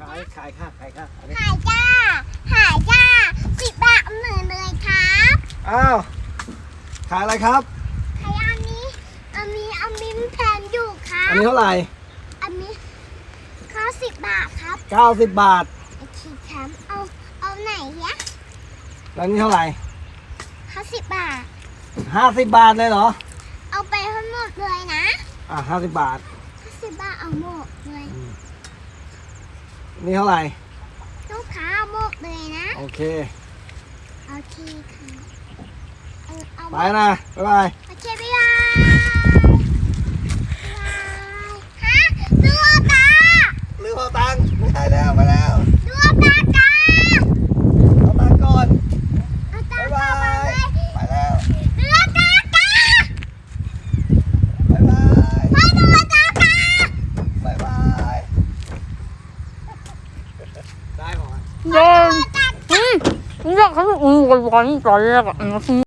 ขายขายค่ะขายค่ะอันนี้หายจ้า หายจ้าสิบบาทหมื่นเลยครับอ้าวขายอะไรครับขายอันนี้อันนี้อันนี้แพงอยู่ครัอันบ นี้เท่าไหร่อันนี้ข้าสิบบาทครับ90 บาทโอเคครับเอาเอาไหนเนี่ยแล้วนี่เท่าไหร่ข้าสิบบาท 50 บาทเลยเหรอเอาไปทั้งหมดเลยนะอะ50 บาทข้าสิบบาทเอาหมดเลย นี่เท่าไหร่ลูกค้าเอาหมดเลยนะ โอเค โอเคค่ะ เอาเอาหมไปดนะ บ๊ายบาย โอเคบ๊ายบายบ๊ายบายฮะดูตา ลืมเอาตังค์ไม่ได้แล้วไปแล้ว ดูตาจ้า เอาตังค์ก่อน เอาตา บ๊าย เข้า บา มาเลย ย ไปแล้ว ดูตาจ้า บ๊ายบาย ไปดูตาจ้า บ๊ายบาย ได้หมดเดินอืมอยากให้มันอืมกันตอนแรกอะ